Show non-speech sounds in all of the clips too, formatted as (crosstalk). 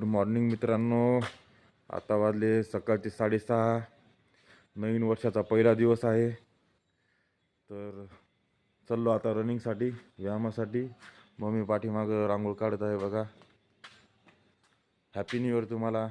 Good morning मित्रांनो. आता वाजले सकाळचे साडेसहा. नवीन वर्षाचा पहिला दिवस आहे. तर चाललो आता रनिंगसाठी व्यायामासाठी. मम्मी पाठीमागं रांगोळ काढत आहे बघा. हॅपी न्यू इयर तुम्हाला.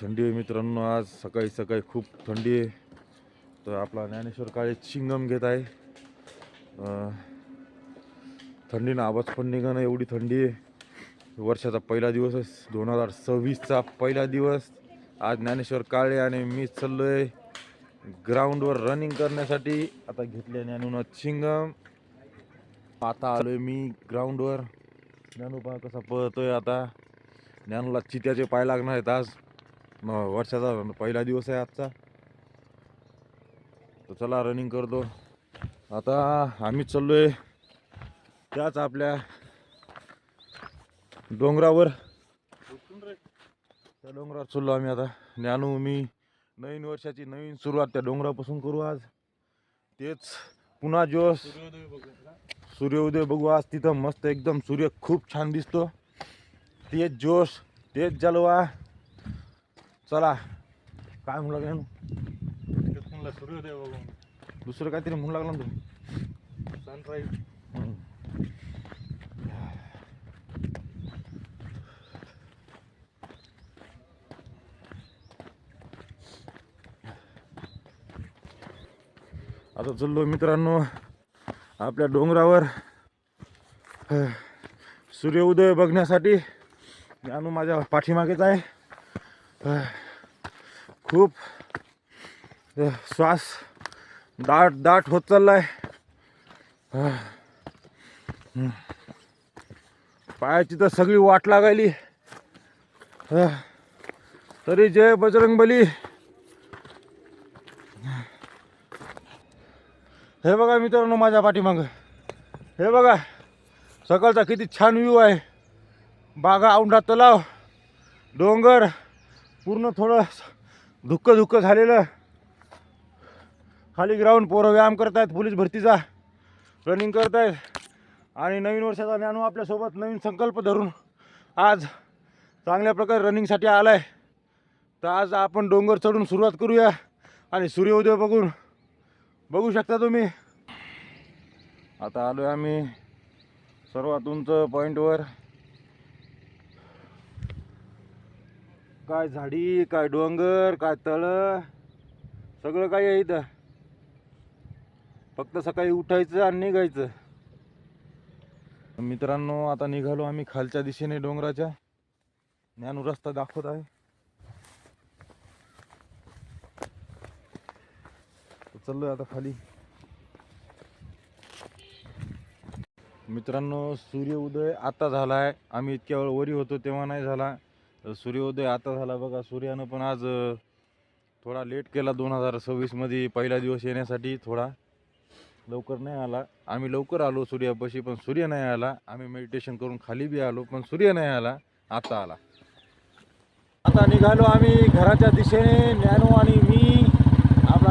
थंडी आहे मित्रांनो आज. सकाळी सकाळी खूप थंडी आहे. तर आपला ज्ञानेश्वर काळे चिंगम घेत आहे. थंडीनं आवाज पण निघणं एवढी थंडी आहे. वर्षाचा पहिला दिवस दोन हजार सव्वीसचा पहिला दिवस. आज ज्ञानेश्वर काळे आणि मी चाललो आहे ग्राउंडवर रनिंग करण्यासाठी. आता घेतले ज्ञानून चिंगम. आता आलोय मी ग्राउंडवर. ज्ञानू पहा कसा पळतोय आता. ज्ञानूला चित्याचे पाय लागणार आहेत आज. वर्षाचा पहिला दिवस आहे आजचा. तर चला रनिंग करतो. आता आम्ही चाललोय त्याच आपल्या डोंगरावर. त्या डोंगरावर चाललो आम्ही आता. ज्ञानू मी नवीन वर्षाची नवीन सुरुवात त्या डोंगरापासून करू आज. तेच पुन्हा जोश. सूर्योदय बघू आज. तिथं मस्त एकदम सूर्य खूप छान दिसतो. तेच जोश तेच जलवा. चला. काय म्हणू लागला सूर्योदय बघून दुसरं काहीतरी म्हणू लागला ना तुम्ही? सनराईज आता चाललो मित्रांनो. आपल्या डोंगरावर सूर्योदय बघण्यासाठी जानू माझ्या पाठीमागेच आहे. खूप श्वास दाट दाट होत चाललाय. अह, पायाची तर सगळी वाट लागायली. तरी जय बजरंगबली. हे बघा मित्रांनो माझ्या पाठीमाग. हे बघा सकाळचा किती छान व्ह्यू आहे. बागा औंढा तलाव डोंगर पूर्ण थोडं धुक्क धुक्क झालेलं. खाली ग्राउंड पोरं व्यायाम करतायत पोलीस भरतीचा रनिंग करतायत. आणि नवीन वर्षाचा ज्ञानू आपल्यासोबत नवीन संकल्प धरून आज चांगल्या प्रकारे रनिंगसाठी आला आहे तर आज आपण डोंगर चढून सुरुवात करूया आणि सूर्योदय बघून बघू शकता तुम्ही. आता आलो आहे आम्ही सर्वात उंच पॉईंटवर काय झाडी काय डोंगर काय तळं सगळं काही आहे इथं. फक्त सकाळी उठायचं आणि निघायचं. मित्रांनो आता निघालो आम्ही खालच्या दिशेने डोंगराच्या. ज्ञानू रस्ता दाखवत आहे. तर चाललोय आता खाली. मित्रांनो सूर्योदय आता झाला आहे आम्ही इतक्या वेळ वरी होतो तेव्हा नाही झाला. सूर्योदय आता झाला बघा. सूर्यानं पण आज थोडा लेट केला दोन हजार सव्वीसमध्ये पहिला दिवस येण्यासाठी थोडा लवकर नाही आला. आम्ही लवकर आलो सूर्यापाशी पण सूर्य नाही आला. आम्ही मेडिटेशन करून खाली बी आलो पण सूर्य नाही आला. आता आला. आता निघालो आम्ही घराच्या दिशेने. ज्ञानू आणि मी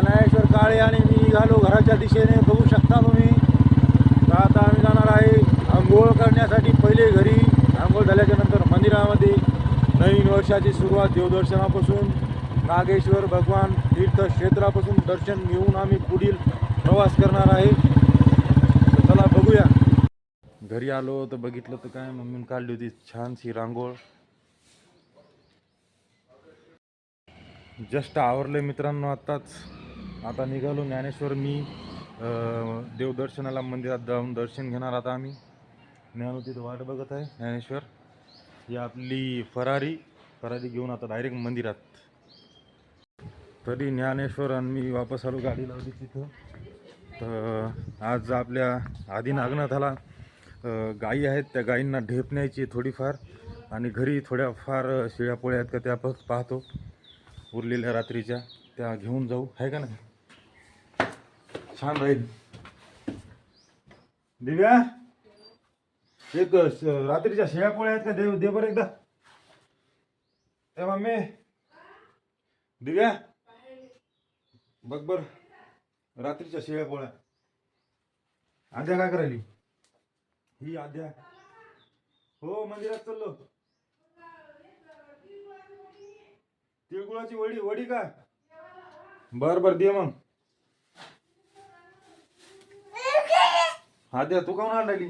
ज्ञानेश्वर काळे आणि मी निघालो घराच्या दिशेने. बघू शकता तुम्ही. तर आता आम्ही जाणार आहे आंघोळ करण्यासाठी पहिले घरी. आंघोळ झाल्याच्यानंतर मंदिरामध्ये नवीन वर्षाची सुरुवात देवदर्शनापासून. नागेश्वर भगवान तीर्थक्षेत्रापासून दर्शन घेऊन आम्ही पुढील प्रवास करणार आहे. तर चला बघूया. घरी आलो तर बघितलं तर काय? मम्मीने काढली होती छानशी रांगोळ. जस्ट आवरले मित्रांनो आत्ताच. आता निघालो ज्ञानेश्वर मी देवदर्शनाला मंदिरात जाऊन दर्शन घेणार आता आम्ही. ज्ञानू तिथं वाट बघत आहे ज्ञानेश्वर. ही आपली फरारी फरारी घेऊन आता डायरेक्ट मंदिरात. तरी ज्ञानेश्वर आणि मी वापस आलो गाडी लावली तिथं. तर आज आपल्या आधी नागनाथाला गाई गायी आहेत त्या गायींना ढेप न्यायची थोडीफार. आणि घरी थोड्याफार फार शिळ्या पोळ्या आहेत का त्या पाहतो. उरलेल्या रात्रीच्या त्या घेऊन जाऊ. आहे का नाही? छान राहील. दिव्या? एक रात्रीच्या शेळ्या पोळ्या आहेत का? दे दे बरं एकदा. ए मम्मी. दिव्या? बघ बर. रात्रीच्या शेळ्या पोळ्या. आद्या काय करायली? ही आद्या. हो मंदिरात चाललो. तिळगुळाची वडी वडी का? बर बर दे मग. हा द्या तू काऊन आणली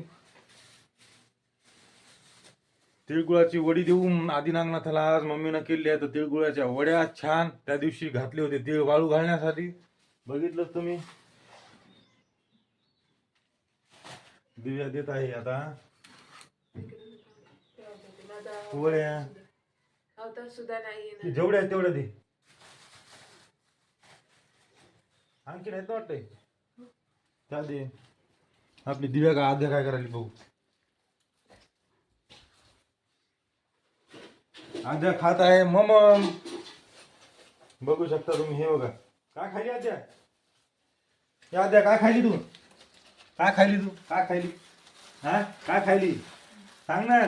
तिळगुळाची वडी देऊन आधी नागनाथाला आज मम्मीनं केली आहे तर तिळगुळाच्या वड्या छान त्या दिवशी घातले होते तिळ वाळू घालण्यासाठी. बघितलंच तुम्ही? दिव्या देत आहे आता. वड्या. सुद्धा जेवढ्या आहेत तेवढ्या दे. आणखी नाही वाटतंय? त्या दे. आपली दिव्या का आद्या काय करायली भाऊ आद्या खात आहे मम बघू शकता तुम्ही हे बघा. काय खाली आद्या? हे आद्या काय खायली तू? काय खायली तू? काय खायली? हा? काय खायली? सांग ना.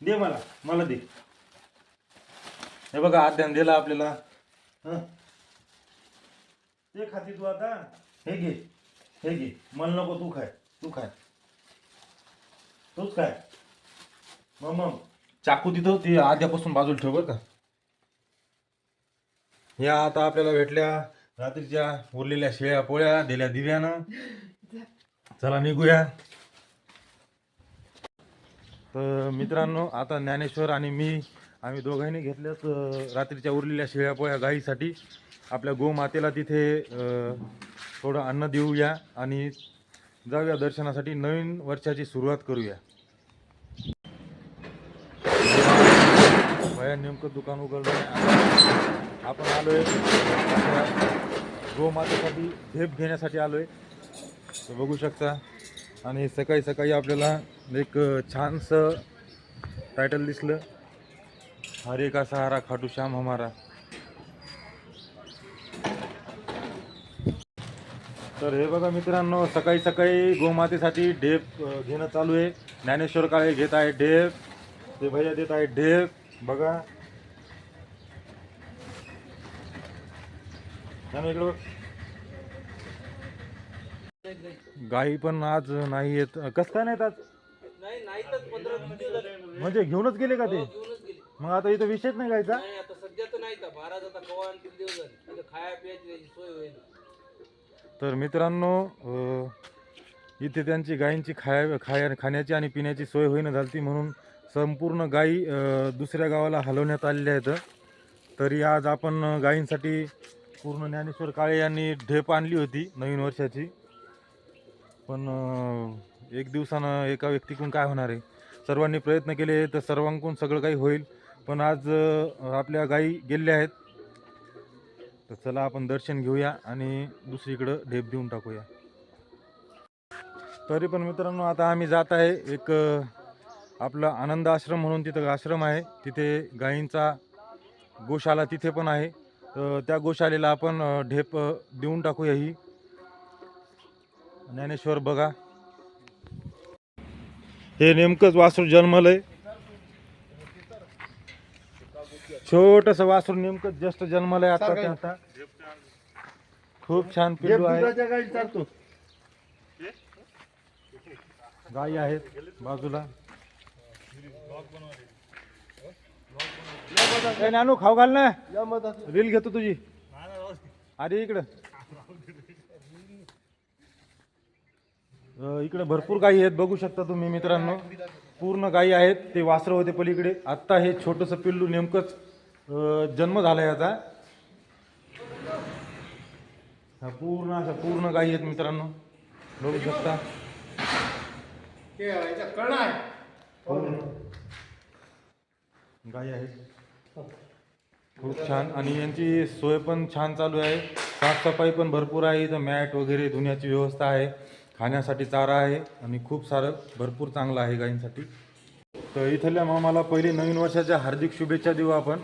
दे मला मला दे. हे बघा आद्यान दिला आपल्याला. ते खाती तू आता. हे घे. हे घे. मला नको तू खाय. तू खाय. तूच खाय. मग मग. चाकू तिथं ते आद्यापासून बाजूला ठेव बरं का. या आता आपल्याला भेटल्या रात्रीच्या उरलेल्या शेळ्या पोळ्या दिल्या दिव्यानं. चला निघूया. तर मित्रांनो आता ज्ञानेश्वर आणि मी आम्ही दोघांनी घेतल्याच रात्रीच्या उरलेल्या शेळ्या पोळ्या गाईसाठी. आपल्या गोमातेला तिथे अं, थोडं अन्न देऊया आणि जाऊया दर्शनासाठी. नवीन वर्षाची सुरुवात करूया. भया नेमकं दुकान उघडलं आहे. आपण आलोय गोमातेसाठी झेप घेण्यासाठी आलोय. तर बघू शकता. आणि सकाळी सकाळी आपल्याला एक छानसं टायटल दिसलं. हरे का सहारा खाटू श्याम हमारा. तर हे बघा मित्रांनो सकाळी सकाळी गोमातेसाठी ढेप घेणं चालू आहे. ज्ञानेश्वर काळे घेत आहे ढेप. ते भैया देत आहे ढेप. बघा. इकडं. गाई पण आज नाही येत. कस काय नाहीत आज? म्हणजे घेऊनच गेले का ते? गेले. मग आता इथं विषयच नाही गायचा? सध्या तर नाही महाराज आता कवा किती दिवस खाया पियाची सोय होईल तर मित्रांनो इथे त्यांची गायींची खाया खाया खाण्याची आणि पिण्याची सोय होईना झाली म्हणून संपूर्ण गायी दुसऱ्या गावाला हलवण्यात आलेल्या आहेत. तरी आज आपण गायींसाठी पूर्ण ज्ञानेश्वर काळे यांनी ढेप आणली होती नवीन वर्षाची. पण एक दिवसानं एका व्यक्तीकडून काय होणार आहे? सर्वांनी प्रयत्न केले तर सर्वांकडून सगळं काही होईल. पण आज आपल्या गायी गेलेल्या आहेत. तर चला आपण दर्शन घेऊया आणि दुसरीकडं ढेप देऊन टाकूया. तरी पण मित्रांनो आता आम्ही जात आहे एक आपला आनंद आश्रम म्हणून तिथं आश्रम आहे. तिथे गायींचा गोशाला तिथे पण आहे. तर त्या गोशालेला आपण ढेप देऊन टाकूया ही. ज्ञानेश्वर बघा. हे नेमकंच वासरू जन्मलंय. छोटस वासरू नेमकं जस्ट जन्मलंय आता ते आता. खूप छान पिल्लू आहे. गायी आहेत बाजूला. ए, नानू खाऊ घाल ना. रील घेतो तुझी. अरे इकडं. अ, इकडे भरपूर गायी आहेत बघू शकता तुम्ही मित्रांनो. पूर्ण गायी आहेत ते वासरं होते पलीकडे. आत्ता हे छोटंसं पिल्लू नेमकंच जन्म झाला याचा हा पूर्ण अशा पूर्ण गायी आहेत मित्रांनो. बघू शकता. पूर्ण गायी आहेत. खूप छान. आणि यांची सोय पण छान चालू आहे. साफसफाई पण भरपूर आहे. इथं मॅट वगैरे धुण्याची व्यवस्था आहे. खाण्यासाठी चारा आहे. आणि खूप सारं भरपूर चांगलं आहे गायींसाठी तर इथल्या मामाला पहिले नवीन वर्षाच्या हार्दिक शुभेच्छा देऊ आपण.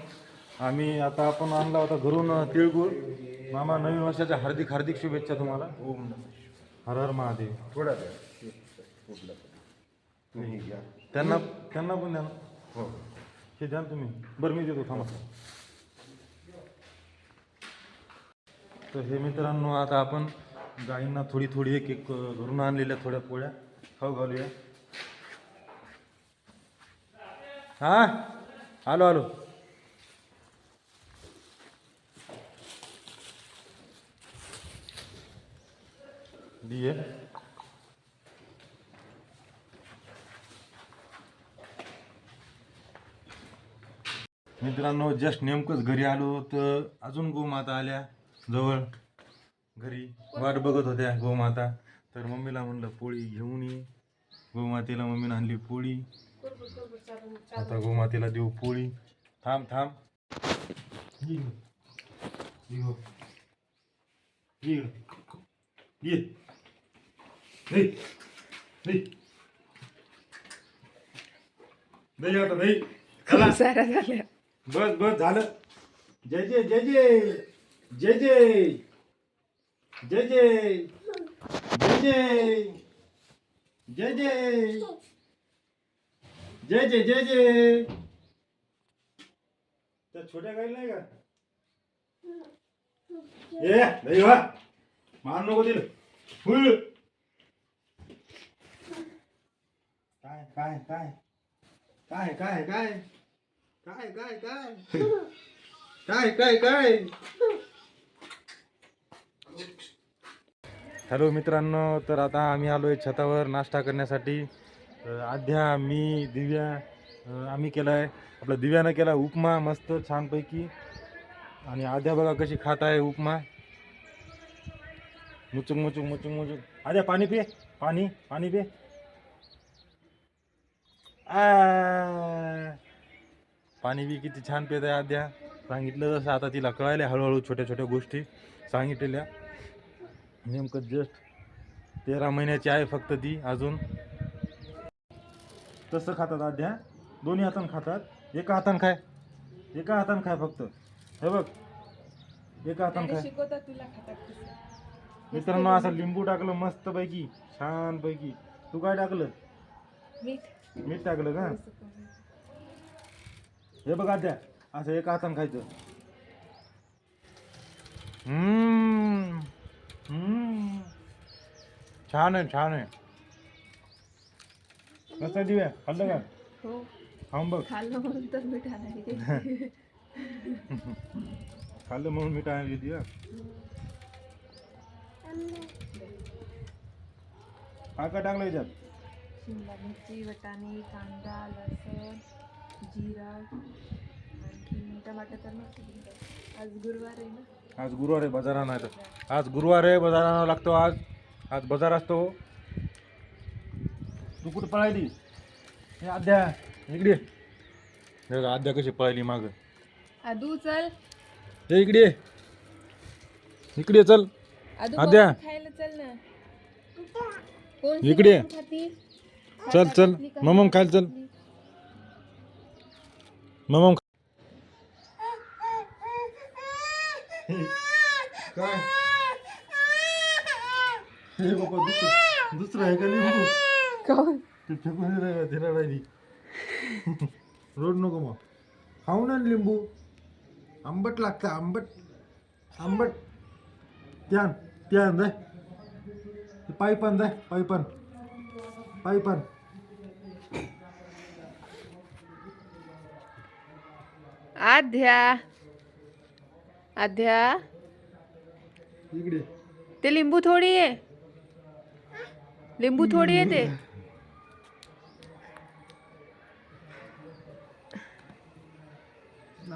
आम्ही आता आपण आणला होता घरून तिळगुळ. मामा नवीन वर्षाच्या हार्दिक हार्दिक शुभेच्छा तुम्हाला. ओम हर हर महादेव. थोडा त्यांना त्यांना पण द्या ना. हो. हे द्या तुम्ही. बरं मी देतो थांबा. तर हे मित्रांनो आता आपण गाईंना थोडी थोडी एक एक घरून आणलेल्या थोड्या पोळ्या. खाऊ घालूया. हा? आलो आलो. दिये मित्रांनो जस्ट नेमकंच घरी आलो तर अजून गोमाता आल्या जवळ. घरी वाट बघत होत्या गोमाता. तर मम्मीला म्हणलं पोळी घेऊन ये. गोमातेला मम्मीनं आणली पोळी. आता गोमातेला देऊ पोळी. थांब थांब. ये. ये. गो. ये इकडं. ये दे. दे. दे आता दे चला सारा झाल्या बस बस झालं जय जय जय जय जय जय जय जय जय जय जय जय जय जय जय जय त्या छोट्या गाई नाही का ए नाही वा मान नको दिलं फुल काय काय काय? काय काय काय? काय काय काय? काय काय काय? हॅलो मित्रांनो तर आता आम्ही आलो आहे छतावर नाश्ता करण्यासाठी. तर आध्या मी दिव्या अं, आम्ही केलाय. आपला दिव्यानं केला उपमा मस्त छानपैकी. आणि आध्या बघा कशी खात आहे उपमा. मुचुक मुचुक मुचुक मुचुक. आद्या पाणी पे पाणी पाणी पे आ. पाणी बी किती छान पित आहे आद्या. सांगितलं जसं आता तिला कळायला हळूहळू छोट्या छोट्या गोष्टी सांगितलेल्या. नेमकं जस्ट तेरा महिन्याची आहे फक्त ती अजून. तसं खातात आद्या. दोन्ही हातानं खातात. एका हातानं खाय. एका हातानं खाय फक्त. हे बघ. एका हातानं खाय. शिकवता तुला खातात कसं. मित्रांनो असं लिंबू टाकलं मस्त पैकी छान पैकी तू काय टाकलं? मीठ. मीठ टाकलं का. हे बघ आद्या असं एका हातानं खायचं. हम्म. हम्म. छान आहे छान आहे. कसं दिव्या खाल्लं का? हो. खाऊन बघ. खाल्लं म्हणून तर मीठ आणायचे. (laughs) खाल्लं म्हणून मी टाळली दिव्या काय काय टाकलं याच्यात? शिमला मिरची वटाणे कांदा लसण जिरा आणखी टमाटर तर नसतं. आज गुरुवार आहे ना? आज गुरुवार आहे बाजार आणायचं आज गुरुवार आहे बाजार आणावा लागतो आज. आज बाजार असतो. तू कुठं पळायली? हे आद्या इकडे. बघ, आद्या कशी पळायली माग. आदू चल. हे इकडे. इकडे चल. आद्या. पप्पा खायला चल ना. इकडे. चल चल? ममम खायला चल. ममम काय? हे बाबा दुसरं दुसरं आहे का लिंबू? ते फेकून दिलं रोड नको मग. खाऊ ना लिंबू. आंबट लागतं आंबट. आंबट. त्यान त्यान जाय ते पायपन जाय पायपन पायपन आध्या आध्या इकडे. ते लिंबू थोडी आहे लिंबू थोडी आहे ते.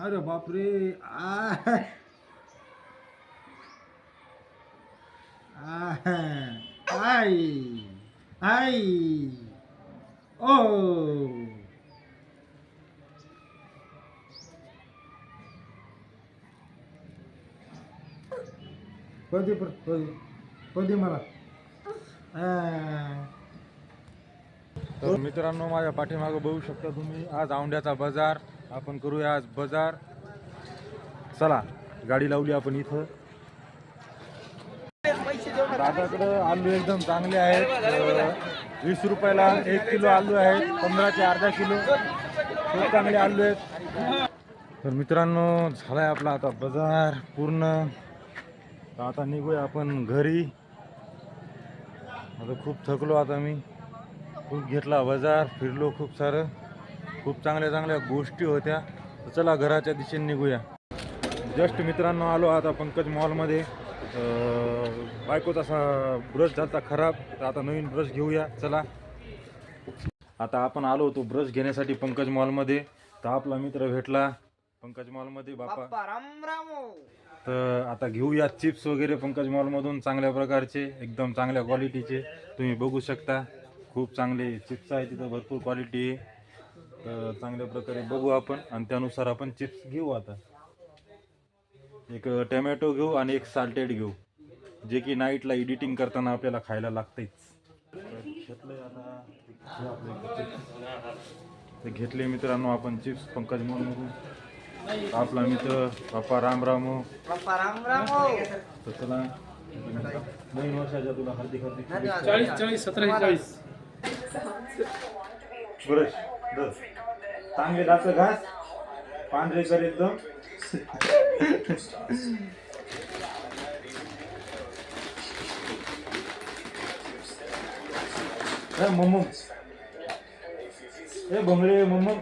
अरे बापरे. आ. आई. आई ओ कधी पण कधी कधी मला तर मित्रांनो माझ्या पाठीमागं बघू शकता तुम्ही आज औंड्याचा बाजार. आपण करूया आज बाजार. चला गाडी लावली आपण इथं. दादाकडं आलू एकदम चांगले आहेत. वीस रुपयाला एक किलो आलू आहे पंधराचे अर्धा किलो. खूप चांगले आलू आहेत. तर मित्रांनो झालाय आपला आता बाजार पूर्ण. तर आता निघूया आपण घरी. आता खूप थकलो आता मी. खूप घेतला बाजार फिरलो खूप सारं. खूप चांगल्या चांगल्या गोष्टी होत्या. तर चला घराच्या दिशेने निघूया. जस्ट मित्रांनो आलो आता पंकज मॉलमध्ये बायकोचा असा ब्रश झाला खराब तर आता नवीन ब्रश घेऊया. चला. आता आपण आलो होतो ब्रश घेण्यासाठी पंकज मॉलमध्ये. तर आपला मित्र भेटला. पंकज मॉलमध्ये बापा. तर आता घेऊया चिप्स वगैरे पंकज मॉलमधून चांगल्या प्रकारचे एकदम चांगल्या क्वालिटीचे तुम्ही बघू शकता. खूप चांगले चिप्स आहे तिथं भरपूर क्वालिटी आहे. तर चांगल्या प्रकारे बघू आपण. आणि त्यानुसार आपण चिप्स घेऊ आता. एक टॅमॅटो घेऊ आणि एक साल्टेड घेऊ जे की नाईटला एडिटिंग करताना आपल्याला खायला लागतेच. ते घेतले मित्रांनो आपण चिप्स पंकज मॉलमधून आपला मित्र पप्पा राम राम हो. तर चला नवीन वर्षाच्या तुला हार्दिक हार्दिक शुभेच्छा. चाळीस चाळीस सतरा चाळीस ब्रश. चांगले दात घास पांढरे कर एकदम ए, मम्मू ए भोंगळे मम्मू